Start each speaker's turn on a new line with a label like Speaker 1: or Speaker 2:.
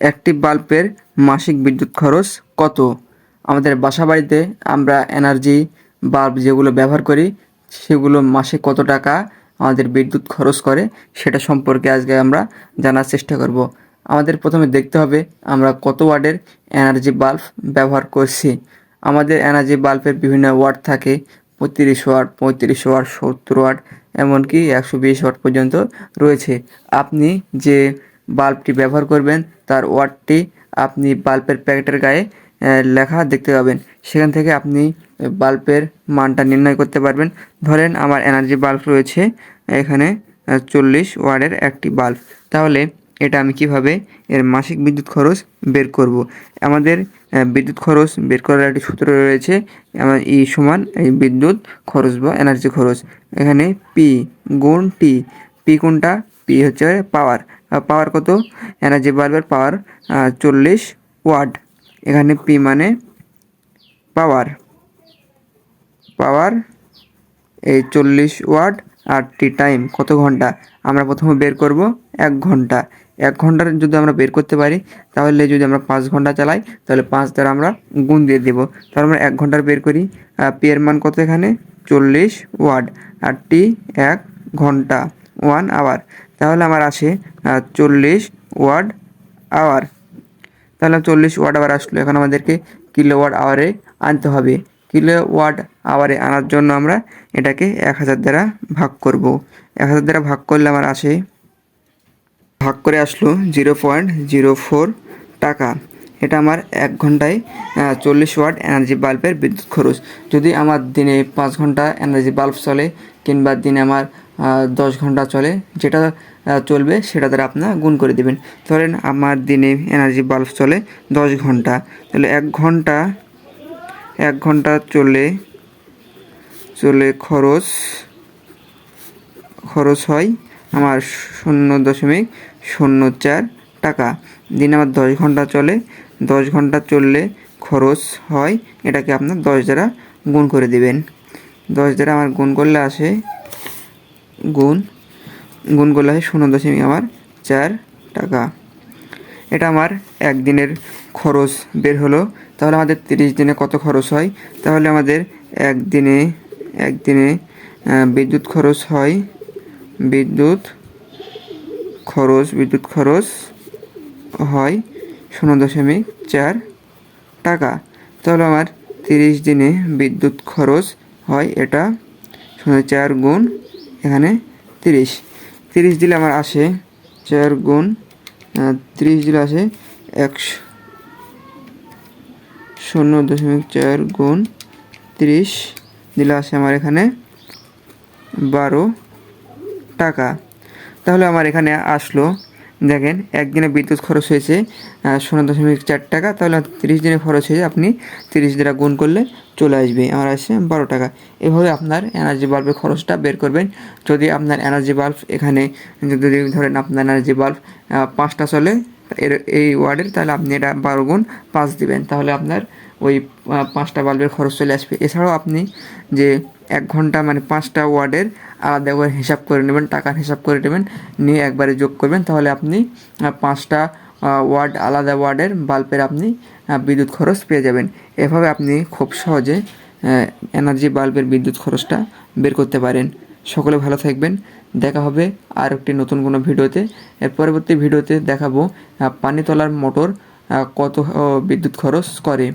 Speaker 1: একটি বাল্বের মাসিক বিদ্যুৎ খরচ কত? আমাদের বাসা বাড়িতে আমরা এনার্জি বাল্ব যেগুলো ব্যবহার করি, সেগুলো মাসে কত টাকা আমাদের বিদ্যুৎ খরচ করে সেটা সম্পর্কে আজকে আমরা জানার চেষ্টা করব। আমাদের প্রথমে দেখতে হবে আমরা কত ওয়ার্ডের এনার্জি বাল্ব ব্যবহার করছি। আমাদের এনার্জি বাল্বের বিভিন্ন ওয়াট থাকে, পঁয়ত্রিশ ওয়াট পঁয়ত্রিশ ওয়াট, সত্তর ওয়াট, এমনকি একশো বিশ ওয়াট পর্যন্ত রয়েছে। আপনি যে বাল্বটি ব্যবহার করবেন তার ওয়ার্ডটি আপনি বাল্বের প্যাকেটের গায়ে লেখা দেখতে পাবেন। সেখান থেকে আপনি বাল্বের মানটা নির্ণয় করতে পারবেন। ধরেন আমার এনার্জি বাল্ব রয়েছে, এখানে চল্লিশ ওয়ার্ডের একটি বাল্ব। তাহলে এটা আমি কীভাবে এর মাসিক বিদ্যুৎ খরচ বের করব? আমাদের বিদ্যুৎ খরচ বের করার একটি সূত্র রয়েছে আমার ই সমান এই বিদ্যুৎ খরচ বা এনার্জি খরচ। এখানে পি গুণ টি, পি কোনটা? পি হচ্ছে পাওয়ার পাওয়ার কত? এনার্জি বাল্বের পাওয়ার চল্লিশ ওয়াট এখানে পি মানে পাওয়ার পাওয়ার এই চল্লিশ ওয়াট আর টি টাইম কত ঘণ্টা? আমরা প্রথমে বের করব এক ঘণ্টা। এক ঘণ্টার যদি আমরা বের করতে পারি, তাহলে যদি আমরা পাঁচ ঘণ্টা চালাই, তাহলে পাঁচ দ্বারা আমরা গুণ দিয়ে দেবো। তাহলে আমরা এক ঘণ্টার বের করি। পি এর মান কত এখানে? চল্লিশ ওয়াট আর টি এক ঘণ্টা ওয়ান আওয়ার তাহলে আমার আসে চল্লিশ ওয়াট আওয়ার। তাহলে চল্লিশ ওয়াট আওয়ার আসলো। এখন আমাদেরকে কিলো ওয়াট আওয়ারে আনতে হবে। কিলো ওয়াট আওয়ারে আনার জন্য আমরা এটাকে এক হাজার দ্বারা ভাগ করব। এক হাজার দ্বারা ভাগ করলে আমার আসে, ভাগ করে আসলো জিরো পয়েন্ট জিরো ফোর টাকা। এটা আমার এক ঘন্টায় চল্লিশ ওয়াট এনার্জি বাল্বের বিদ্যুৎ খরচ। যদি আমার দিনে পাঁচ ঘণ্টা এনার্জি বাল্ব চলে, কিংবা দিনে আমার দশ ঘণ্টা চলে, যেটা চলবে সেটা দ্বারা আপনার গুণ করে দেবেন। ধরেন আমার দিনে এনার্জি বাল্ব চলে দশ ঘণ্টা, তাহলে এক ঘণ্টা এক ঘণ্টা চলে চলে খরচ খরচ হয় আমার শূন্য দশমিক শূন্য চার টাকা। দিনে আমার দশ ঘণ্টা চলে, দশ ঘণ্টা চললে খরচ হয়, এটাকে আপনার দশ দ্বারা গুণ করে দিবেন। দশ দ্বারা আমার গুণ করলে আসে গুণ গুণ করলে আসে শূন্য দশমিক আমার চার টাকা। এটা আমার একদিনের খরচ বের হলো। তাহলে আমাদের তিরিশ দিনে কত খরচ হয়? তাহলে আমাদের একদিনে একদিনে বিদ্যুৎ খরচ হয়, বিদ্যুৎ খরচ বিদ্যুৎ খরচ হয় শূন্য দশমিক চার টাকা। তাহলে আমার তিরিশ দিনে বিদ্যুৎ খরচ হয় এটা, শূন্য চার গুণ এখানে তিরিশ। তিরিশ দিলে আমার আসে চার গুণ তিরিশ দিলে আসে একশো। শূন্য দশমিক চার গুণ তিরিশ দিলে আসে আমার এখানে বারো টাকা। তাহলে আমার এখানে আসলো দেখেন, একদিনে বিদ্যুৎ খরচ হয়েছে শূন্য দশমিক চার টাকা, তাহলে তিরিশ দিনে খরচ হয়েছে আপনি তিরিশ দ্বারা গুণ করলে চলে আসবে। আমার আসছে বারো টাকা। এভাবে আপনার এনার্জি বাল্বের খরচটা বের করবেন। যদি আপনার এনার্জি বাল্ব এখানে, যদি ধরেন আপনার এনার্জি বাল্ব পাঁচটা চলে, এর, এই ওয়ার্ডের, তাহলে আপনি এটা বারো গুণ পাঁচ দিবেন। তাহলে আপনার ওই পাঁচটা বাল্বের খরচ চলে আসবে। এছাড়াও আপনি যে এক ঘণ্টা মানে পাঁচটা ওয়ার্ডের আলাদা করে হিসাব করে নেবেন, টাকার হিসাব করে নেবেন, নিয়ে একবারে যোগ করবেন। তাহলে আপনি পাঁচটা ওয়ার্ড, আলাদা ওয়ার্ডের বাল্বের আপনি বিদ্যুৎ খরচ পেয়ে যাবেন। এভাবে আপনি খুব সহজে এনার্জি বাল্বের বিদ্যুৎ খরচটা বের করতে পারেন। সকলে ভালো থাকবেন। দেখা হবে আর একটি নতুন কোনো ভিডিওতে। এর পরবর্তী ভিডিওতে দেখাবো পানি তোলার মোটর কত বিদ্যুৎ খরচ করে।